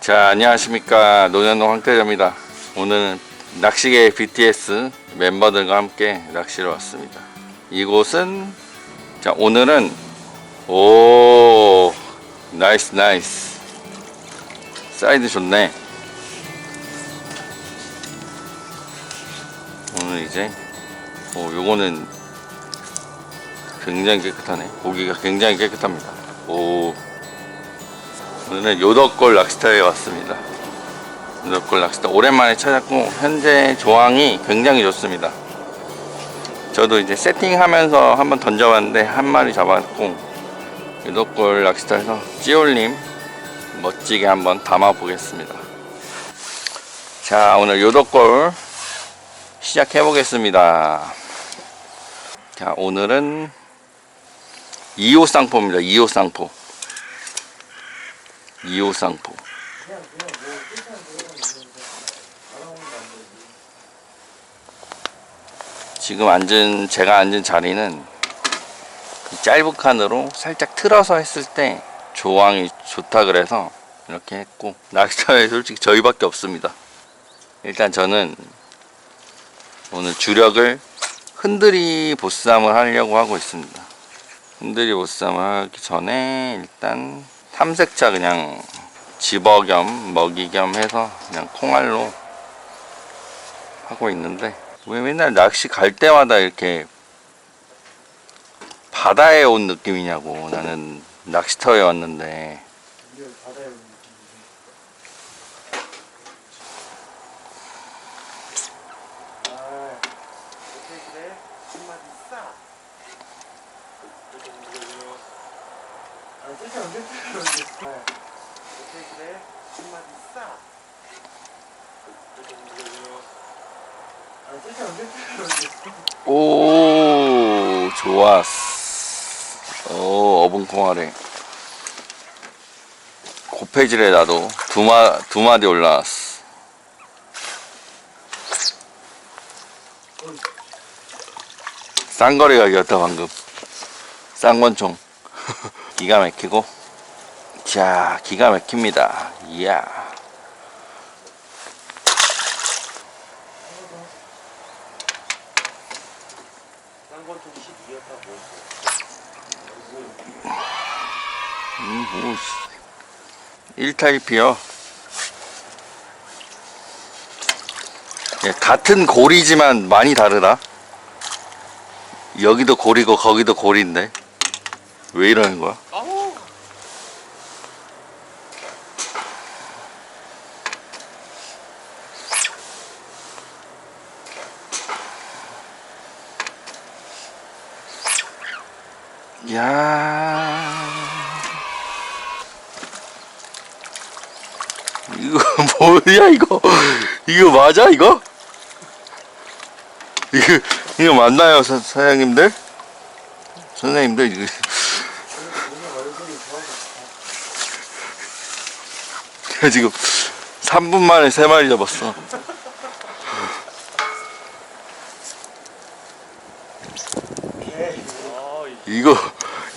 자 안녕하십니까. 노년동 황태자입니다. 오늘은 낚시계 BTS 멤버들과 함께 낚시를 왔습니다. 이곳은 자 오늘은 오 나이스 나이스. 사이즈 좋네. 오늘 이제 오 요거는 굉장히 깨끗하네. 고기가 굉장히 깨끗합니다. 오 오늘은 요덕골 낚시터에 왔습니다. 요덕골 낚시터 오랜만에 찾았고 현재 조항이 굉장히 좋습니다. 저도 이제 세팅하면서 한번 던져봤는데 한 마리 잡았고 요덕골 낚시터에서 찌올림 멋지게 한번 담아 보겠습니다. 자 오늘 요덕골 시작해 보겠습니다. 자 오늘은 2호 쌍포입니다. 2호 쌍포. 2호 쌍포. 지금 앉은 제가 앉은 자리는 이 짧은 칸으로 살짝 틀어서 했을 때 조항이 좋다 그래서 이렇게 했고 낚시터에 솔직히 저희밖에 없습니다. 일단 저는 오늘 주력을 흔들이 보쌈을 하려고 하고 있습니다. 흔들이 보쌈을 하기 전에 일단 탐색차 그냥 집어 겸 먹이 겸 해서 그냥 콩알로 하고 있는데 왜 맨날 낚시 갈 때마다 이렇게 바다에 온 느낌이냐고. 나는 낚시터에 왔는데 오 좋았어. 오 어분 콩알에 고페질에 나도. 두, 마, 두 마디 올라왔어. 쌍거리 가격이었다 방금. 쌍권총. 기가 막히고 자 기가 막힙니다 이야 음, 뭐, 1타입이요. 예, 같은 고리지만 많이 다르다. 여기도 고리고 거기도 고리인데 왜 이러는 거야? 야 뭐야 이거? 이거 맞아 이거? 이거 이거 맞나요 사, 사장님들? 선생님들 이거. 내가 지금 3분 만에 3마리 잡았어. 이거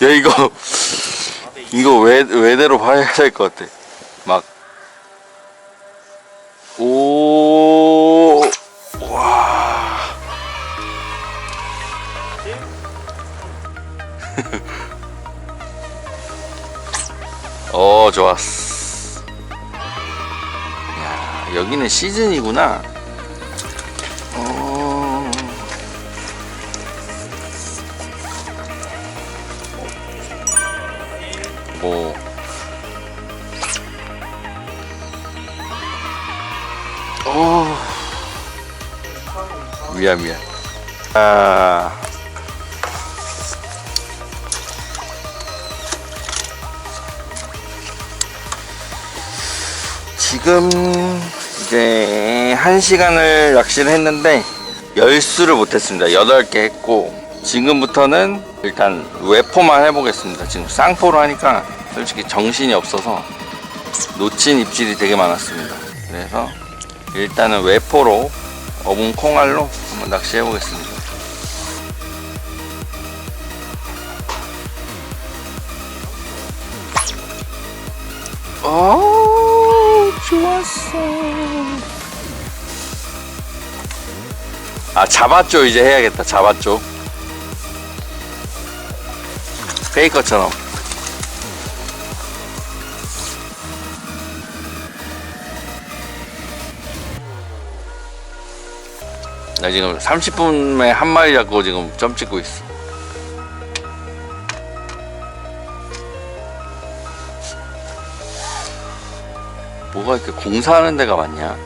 야 이거 이거 외, 외대로 봐야 될 것 같아 여기는 시즌이구나. 어. 뭐. 오. 미안 미안. 아. 지금 이제 한 시간을 낚시를 했는데 열수를 못했습니다. 8개 했고 지금부터는 일단 외포만 해보겠습니다. 지금 쌍포로 하니까 솔직히 정신이 없어서 놓친 입질이 되게 많았습니다. 그래서 일단은 외포로 어분 콩알로 한번 낚시해 보겠습니다. 어 잡았어. 아 잡았죠 이제 해야겠다 잡았죠. 페이커처럼. 나 지금 30분에 한 마리 잡고 지금 점 찍고 있어. 뭐가 이렇게 공사하는 데가 많냐?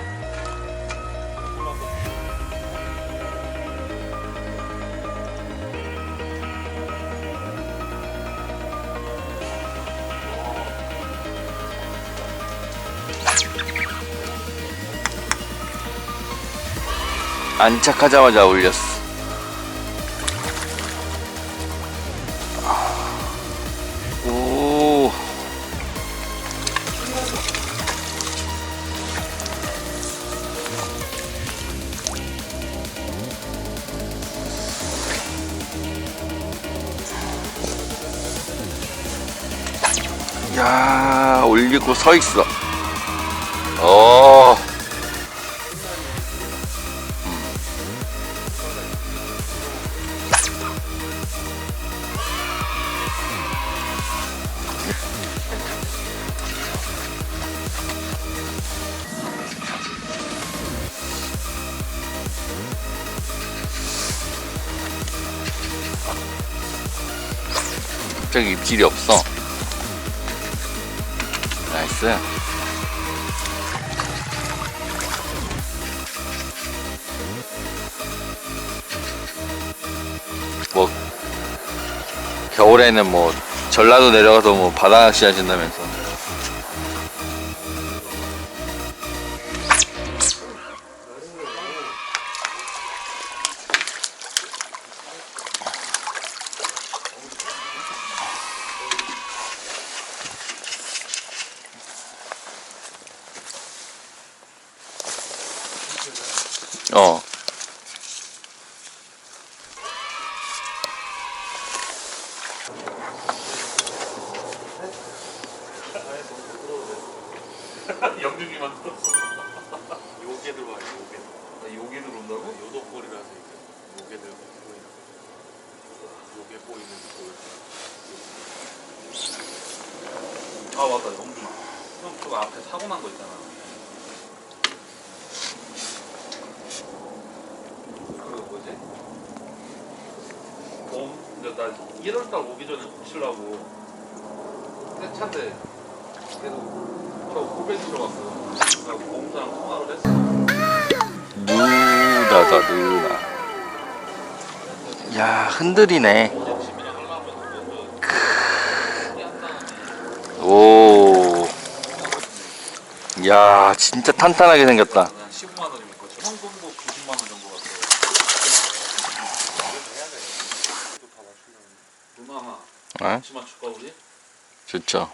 안착하자마자 올렸어. 야, 올리고 서 있어. 어. 갑자기 입질이 없어. 나이스. 뭐 겨울에는 뭐 전라도 내려가서 뭐 바다 낚시 하신다면서. 어. 영준이만 들었어. 요게 들어와요, 요게. 나 요게 들어온다고? 요도골이라서 이제 요게 들고 보이는 요게 보이는 골. 아 맞다, 영준아. 형 그거 앞에 사고 난 거 있잖아. 그 뭐지? 봄, 근데 나 1월달 오기 전에 고치려고 새 차인데 계속 저 고백 들어갔어. 나 공사랑 통화를 했어. 누다다 누나. 야 그거 오. 야 진짜 탄탄하게 생겼다. 한 15만 원이면 거죠. 현금도 90만 원 정도 같아요. 누나가 어? 치마 줄까 우리? 좋죠.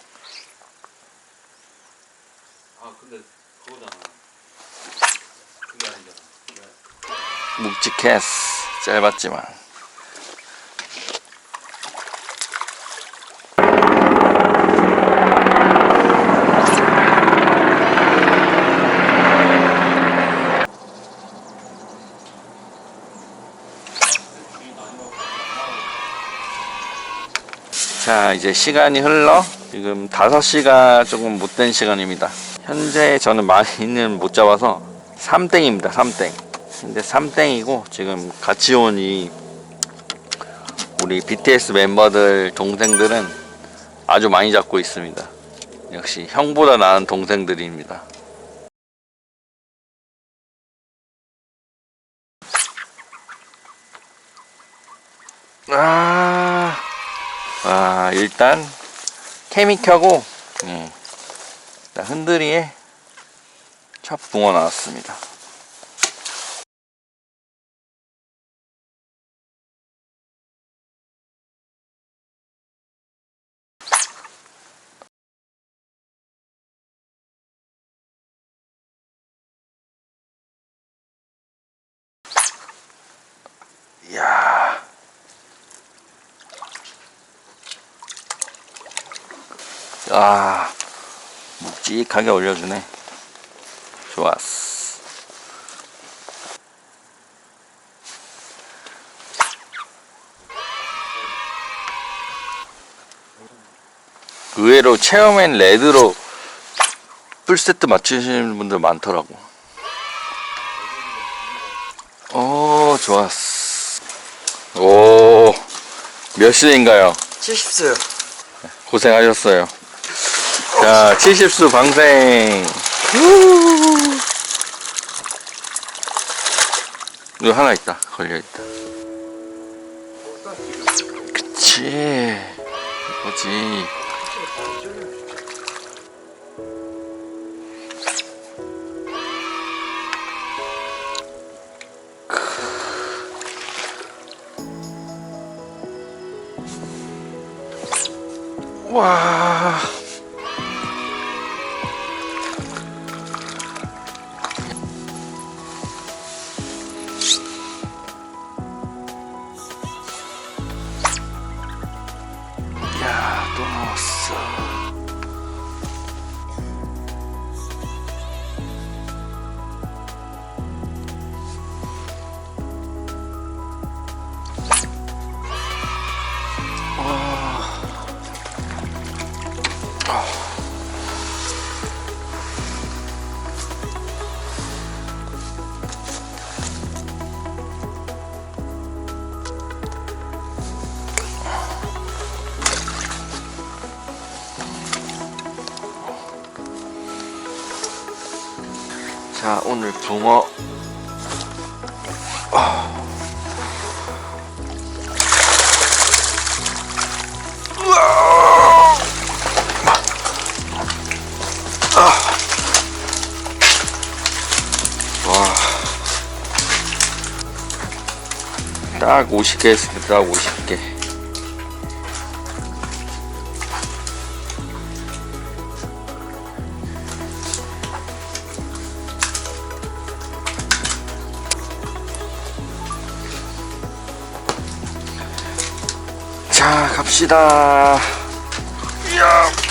아 근데 그거잖아. 그게 아니잖아. 묵직했어. 짧았지만. 자, 이제 시간이 흘러 지금 5시가 조금 못된 시간입니다. 현재 저는 많이는 못 잡아서 3땡입니다. 3땡. 근데 3땡이고 지금 같이 온 이 우리 BTS 멤버들 동생들은 아주 많이 잡고 있습니다. 역시 형보다 나은 동생들입니다. 아, 아 일단 케미 켜고 음, 일단 흔들이에 첫 붕어 나왔습니다. 이야. 아, 묵직하게 올려주네. 좋았어. 의외로 체험엔 레드로 풀세트 맞추시는 분들 많더라고. 오, 좋았어. 오, 몇 시인가요? 70수요. 고생하셨어요. 자, 70수 방생. 이거 하나 있다. 걸려있다. 그치. 뭐지. 와. 나 자, 오늘 붕어. 와. 딱 50개 했습니다. 딱 50개. 자, 갑시다. 이야.